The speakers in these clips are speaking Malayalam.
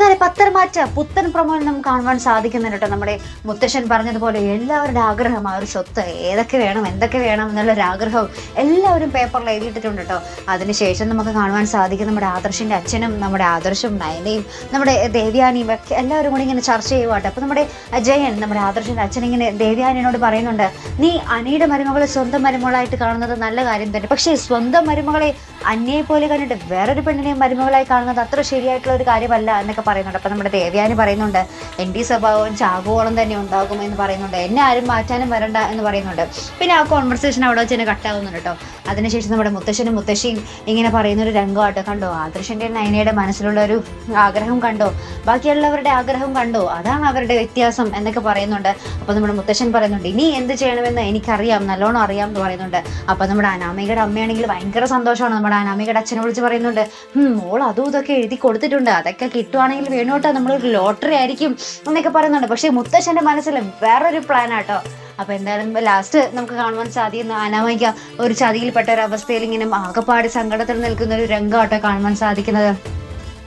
verga മാറ്റ പുത്തൻ നമുക്ക് കാണുവാൻ സാധിക്കുന്നുണ്ട് നമ്മുടെ മുത്തശ്ശൻ പറഞ്ഞതുപോലെ. എല്ലാവരുടെ ആഗ്രഹം ആ ഒരു സ്വത്ത് ഏതൊക്കെ വേണം എന്തൊക്കെ വേണം എന്നുള്ളൊരു ആഗ്രഹവും എല്ലാവരും പേപ്പറിൽ എഴുതിയിട്ടിട്ടുണ്ട് കേട്ടോ. അതിനുശേഷം നമുക്ക് കാണുവാൻ സാധിക്കും നമ്മുടെ ആദർശിന്റെ അച്ഛനും നമ്മുടെ ആദർശും നയനയും നമ്മുടെ ദേവ്യാനിയും ഒക്കെ എല്ലാവരും കൂടി ഇങ്ങനെ ചർച്ച ചെയ്യുവാട്ടെ. അപ്പോൾ നമ്മുടെ ജയൻ നമ്മുടെ ആദർശിന്റെ അച്ഛൻ ഇങ്ങനെ ദേവ്യാനിയോട് പറയുന്നുണ്ട് നീ അനിയുടെ മരുമകളെ സ്വന്തം മരുമകളായിട്ട് കാണുന്നത് നല്ല കാര്യം തന്നെ. പക്ഷേ സ്വന്തം മരുമകളെ അന്യയെ പോലെ കണ്ടിട്ട് വേറൊരു പെണ്ണിനെയും മരുമകളായി കാണുന്നത് അത്ര ശരിയായിട്ടുള്ള ഒരു കാര്യമല്ല എന്നൊക്കെ പറയുന്നുണ്ട്. അപ്പൊ നമ്മുടെ ദേവ്യാനി പറയുന്നുണ്ട് എന്റെ സ്വഭാവം ചാകുവോളം തന്നെ ഉണ്ടാകും എന്ന് പറയുന്നുണ്ട്. എന്നെ ആരും മാറ്റാനും വരണ്ട എന്ന് പറയുന്നുണ്ട്. പിന്നെ ആ കോൺവെർസേഷൻ അവിടെ വെച്ച് തന്നെ കട്ടാകുന്നുണ്ട് കേട്ടോ അതിനുശേഷം നമ്മുടെ മുത്തശ്ശനും മുത്തശ്ശിയും ഇങ്ങനെ പറയുന്ന ഒരു രംഗമാട്ടോ കണ്ടോ? ആദർശന്റെ നയനയുടെ മനസ്സിലുള്ള ഒരു ആഗ്രഹം കണ്ടോ? ബാക്കിയുള്ളവരുടെ ആഗ്രഹം കണ്ടോ? അതാണ് അവരുടെ വ്യത്യാസം എന്നൊക്കെ പറയുന്നുണ്ട്. അപ്പൊ നമ്മുടെ മുത്തശ്ശൻ പറയുന്നുണ്ട് ഇനി എന്ത് ചെയ്യണമെന്ന് എനിക്കറിയാം നല്ലോണം അറിയാം എന്ന് പറയുന്നുണ്ട്. അപ്പൊ നമ്മുടെ അനാമികയുടെ അമ്മയാണെങ്കിൽ ഭയങ്കര സന്തോഷമാണ്. നമ്മുടെ അനാമികയുടെ അച്ഛനെ വിളിച്ച് പറയുന്നുണ്ട് "ഹും, മോൾ അതും ഇതൊക്കെ എഴുതി കൊടുത്തിട്ടുണ്ട്. അതൊക്കെ കിട്ടുവാണെങ്കിൽ വേണോട്ടോ നമ്മളൊരു ലോട്ടറി ആയിരിക്കും എന്നൊക്കെ പറയുന്നുണ്ട്. പക്ഷെ മുത്തശ്ശന്റെ മനസ്സിൽ വേറൊരു പ്ലാൻ ആട്ടോ. അപ്പൊ എന്തായാലും ലാസ്റ്റ് നമുക്ക് കാണുവാൻ സാധിക്കുന്ന അനാമിക ഒരു ചതിയിൽപ്പെട്ട ഒരു അവസ്ഥയിൽ ഇങ്ങനെ ആകപ്പാട് സങ്കടത്തിൽ നിൽക്കുന്ന ഒരു രംഗമാട്ടോ കാണുവാൻ സാധിക്കുന്നത്.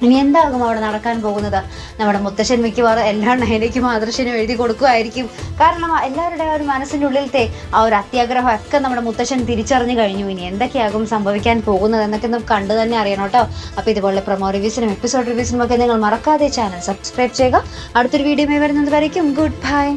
ഇനി എന്താകും അവിടെ നടക്കാൻ പോകുന്നത്? നമ്മുടെ മുത്തശ്ശൻ മിക്കവാറും എല്ലാ നയനയ്ക്കും ആദർശനും എഴുതി കൊടുക്കുമായിരിക്കും. കാരണം എല്ലാവരുടെ ആ ഒരു മനസ്സിന്റെ ഉള്ളിലത്തെ ആ ഒരു അത്യാഗ്രഹം ഒക്കെ നമ്മുടെ മുത്തശ്ശൻ തിരിച്ചറിഞ്ഞു കഴിഞ്ഞു. ഇനി എന്തൊക്കെയാകും സംഭവിക്കാൻ പോകുന്നത് എന്നൊക്കെ നമുക്ക് കണ്ടു തന്നെ അറിയണം കേട്ടോ. അപ്പോൾ ഇതുപോലെ പ്രൊമോ റിവ്യൂസിനും എപ്പിസോഡ് റിവ്യൂസിനും ഒക്കെ നിങ്ങൾ മറക്കാതെ ചാനൽ സബ്സ്ക്രൈബ് ചെയ്യുക. അടുത്തൊരു വീഡിയോ വരുന്നത് വരയ്ക്കും. Good bye